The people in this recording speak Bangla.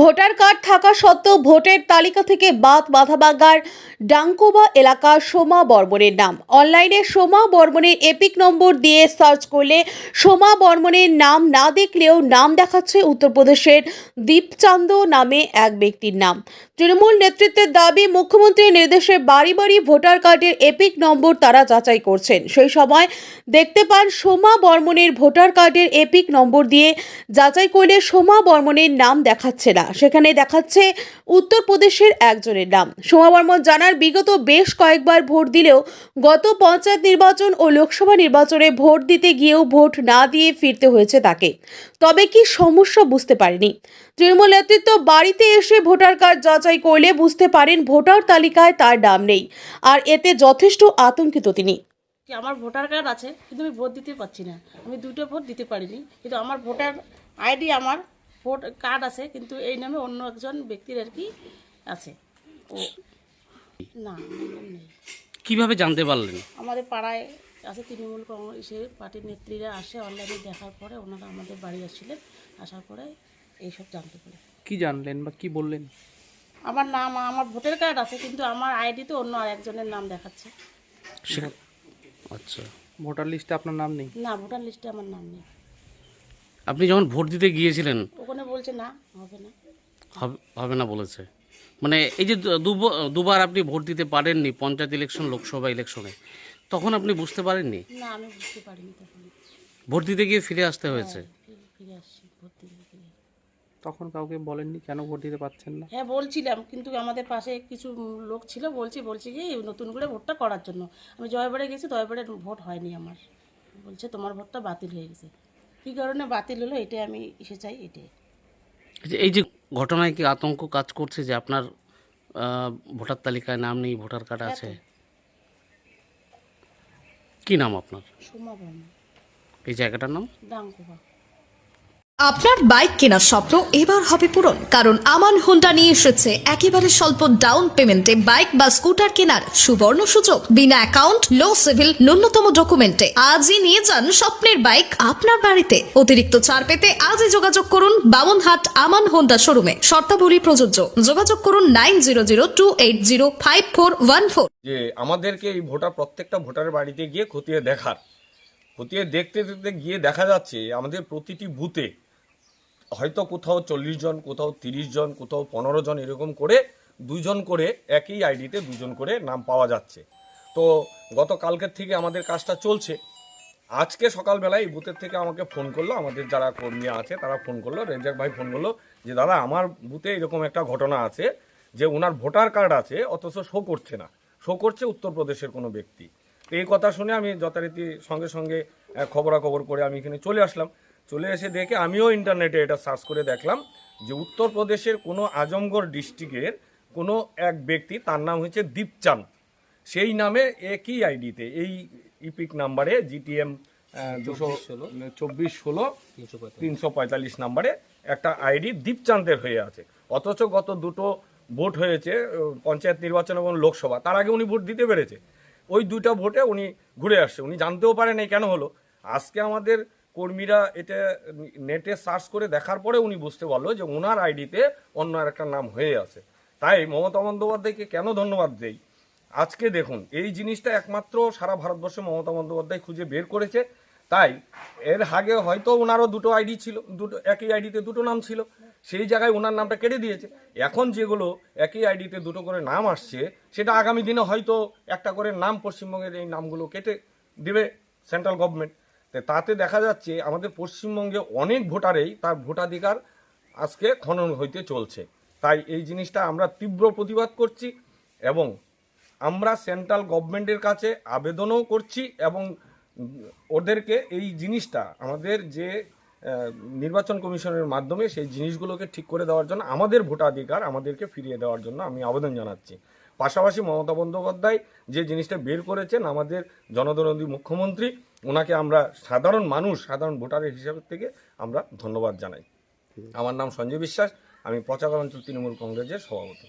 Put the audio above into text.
ভোটার কার্ড থাকা সত্ত্বেও ভোটের তালিকা থেকে বাদ বাধাবাগার ডাঙ্কোবা এলাকার সোমা বর্মনের নাম। অনলাইনে সোমা বর্মনের এপিক নম্বর দিয়ে সার্চ করলে সোমা বর্মনের নাম না দেখলেও নাম দেখাচ্ছে উত্তরপ্রদেশের দীপচান্দ নামে এক ব্যক্তির নাম। তৃণমূল নেতৃত্বের দাবি, মুখ্যমন্ত্রীর নির্দেশে বাড়ি বাড়ি ভোটার কার্ডের এপিক নম্বর তারা যাচাই করছেন। সেই সময় দেখতে পান সোমা বর্মনের ভোটার কার্ডের এপিক নম্বর দিয়ে যাচাই করলে সোমা বর্মনের নাম দেখাচ্ছে না। সেখানে দেখাচ্ছে উত্তরপ্রদেশের একজনের নাম। সোমা বর্মন জানার বিগত বেশ কয়েকবার ভোট দিলেও গত পঞ্চায়েত নির্বাচন ও লোকসভা নির্বাচনে ভোট দিতে গিয়েও ভোট না দিয়ে ফিরতে হয়েছে তাকে। তবে কি সমস্যা বুঝতে পারেনি। তৃণমূল নেতৃত্ব বাড়িতে এসে ভোটার কার্ড যাচাই করলে বুঝতে পারেন ভোটার তালিকায় তার নাম নেই। আর এতে যথেষ্ট আতঙ্কিত তিনি। আমার ভোটার কার্ড আছে, কিন্তু আমি ভোট দিতে পারছি না। আমি দুটো ভোট দিতে পারিনি, কিন্তু আমার ভোটার আইডি আমার ভোট কার্ড আছে কিন্তু এই নামে অন্য একজন ব্যক্তির আর কি আছে। ও না নেই কীভাবে জানতে পারলেন? আমাদের পাড়ায় আছে তৃণমূল কংগ্রেসের পার্টির নেত্রীরা আসে অনলাইনে দেখার পরে ওনারা আমাদের বাড়ি আসছিলেন আসার পরে এইসব জানতে পারে কি জানলেন বা কি বললেন? আমার নাম আমার ভোটার কার্ড আছে কিন্তু আমার আইডি তো অন্য আরেকজনের নাম দেখাচ্ছে। আচ্ছা। ভোটার লিস্টে আপনার নাম নেই? না ভোটার লিস্টে আমার নাম নেই। আপনি যখন ভোট দিতে গিয়েছিলেন ওখানে বলছে না হবে না। হবে- হবে না বলেছে। মানে এই যে দুব- দুবার আপনি ভোট দিতে পারেননি পঞ্চায়েত ইলেকশন লোকসভা ইলেকশনে তখন আপনি বুঝতে পারেননি? না আমি বুঝতে পারিনি তখন। ভোট দিতে গিয়ে ফিরে আসতে হয়েছে? ফিরে- আসছি হয়ে তখন কাউকে বলেননি কেন ভোট দিতে পারছেন না? হ্যাঁ বলছিলাম কিন্তু আমাদের পাশে কিছু লোক ছিল বলছি বলছি কি নতুন করে ভোটটা করার জন্য। আমি জয়বাড়ে গেছি জয়বাড়ে ভোট হয়নি আমার। বলছে তোমার ভোটটা বাতিল হয়ে গেছে। কী কারণে বাতিল হলো এটা আমি এসে চাই এটাই। এই যে- এই যে ঘটনায় কি আতঙ্ক কাজ করছে যে আপনার ভোটার তালিকায় নাম নেই ভোটার কার্ড আছে? কি নাম আপনার? সোমা এই জায়গাটার নাম? ডাঙ্কুবা আপনার বাইক কেনার স্বপ্ন এবার হবে পূরণ, কারণ আমান হোন্ডা নিয়ে এসেছে একেবারে স্বল্প ডাউন পেমেন্টে বাইক বা স্কুটার কেনার সুবর্ণ সুযোগ। বিনা অ্যাকাউন্ট লো সিভিল ন্যূনতম ডকুমেন্টে আজই নিয়ে যান স্বপ্নের বাইক আপনার বাড়িতে। অতিরিক্ত ছাড় পেতে আজই যোগাযোগ করুন বামনহাট আমান হোন্ডা শোরুমে শর্তাবলী প্রযোজ্য। যোগাযোগ করুন nine zero zero two eight zero five four one four যে আমাদেরকে এই ভোটার, প্রত্যেকটা ভোটারের বাড়িতে গিয়ে খতিয়ে দেখার। খতিয়ে দেখতে দেখতে গিয়ে দেখা যাচ্ছে, আমাদের প্রতিটি বুথে হয়তো কোথাও চল্লিশ জন, কোথাও তিরিশ জন, কোথাও পনেরো জন এরকম করে দুজন করে একই আইডিতে দুজন করে নাম পাওয়া যাচ্ছে। তো গত কালকের থেকে আমাদের কাজটা চলছে। আজকে সকালবেলায় বুথের থেকে আমাকে ফোন করল, আমাদের যারা কর্মী আছে তারা ফোন করল রেজাক ভাই ফোন করল যে, দাদা, আমার বুথে এরকম একটা ঘটনা আছে যে ওনার ভোটার কার্ড আছে, অথচ শো করছে না। শো করছে উত্তরপ্রদেশের কোনো ব্যক্তি। তো এই কথা শুনে আমি যথারীতি সঙ্গে সঙ্গে খবরাখবর করে আমি এখানে চলে আসলাম। চলে এসে দেখে আমিও ইন্টারনেটে এটা সার্চ করে দেখলাম যে উত্তরপ্রদেশের কোনো আজমগড় ডিস্ট্রিক্টের কোনো এক ব্যক্তি তার নাম হচ্ছে দীপচাঁদ। সেই নামে একই আইডিতে? এই ইপিক নাম্বারে জিটিএম দুশো চব্বিশ ষোলো। তিনশো পঁয়তাল্লিশ। নাম্বারে একটা আইডি দীপচাঁদের হয়ে আছে। অথচ গত দুটো ভোট হয়েছে পঞ্চায়েত নির্বাচন এবং লোকসভা। তার আগে উনি ভোট দিতে পেরেছে। ওই দুইটা ভোটে উনি ঘুরে আসছে। উনি জানতেও পারেন এই কেন হলো। আজকে আমাদের কর্মীরা এটা নেটে সার্চ করে দেখার পরে উনি বুঝতে পারল যে ওনার আইডিতে অন্য একটা নাম হয়ে আছে। তাই মমতা বন্দ্যোপাধ্যায়কে কেন ধন্যবাদ দেই? আজকে দেখুন, এই জিনিসটা একমাত্র সারা ভারতবর্ষে মমতা বন্দ্যোপাধ্যায় খুঁজে বের করেছে। তাই এর আগে হয়তো ওনারও দুটো আইডি ছিল, দুটো, একই আইডিতে দুটো নাম ছিল। সেই জায়গায় ওনার নামটা কেটে দিয়েছে। এখন যেগুলো একই আইডিতে দুটো করে নাম আসছে, সেটা আগামী দিনে হয়তো একটা করে নাম পশ্চিমবঙ্গের এই নামগুলো কেটে দেবে, সেন্ট্রাল গভর্নমেন্ট। তাতে দেখা যাচ্ছে আমাদের পশ্চিমবঙ্গে অনেক ভোটারেই তার ভোটাধিকার আজকে খনন হইতে চলছে। তাই এই জিনিসটা আমরা তীব্র প্রতিবাদ করছি এবং আমরা সেন্ট্রাল গভর্নমেন্টের কাছে আবেদনও করছি এবং ওদেরকে এই জিনিসটা আমাদের যে নির্বাচন কমিশনের মাধ্যমে সেই জিনিসগুলোকে ঠিক করে দেওয়ার জন্য আমাদের ভোটাধিকার আমাদেরকে ফিরিয়ে দেওয়ার জন্য আমি আবেদন জানাচ্ছি। পাশাপাশি মমতা বন্দ্যোপাধ্যায় যে জিনিসটা বের করেছেন আমাদের জনদরদী মুখ্যমন্ত্রী ওনাকে আমরা সাধারণ মানুষ সাধারণ ভোটারের হিসাব থেকে আমরা ধন্যবাদ জানাই। আমার নাম সঞ্জয় বিশ্বাস আমি প্রচার অঞ্চল তৃণমূল কংগ্রেসের সভাপতি।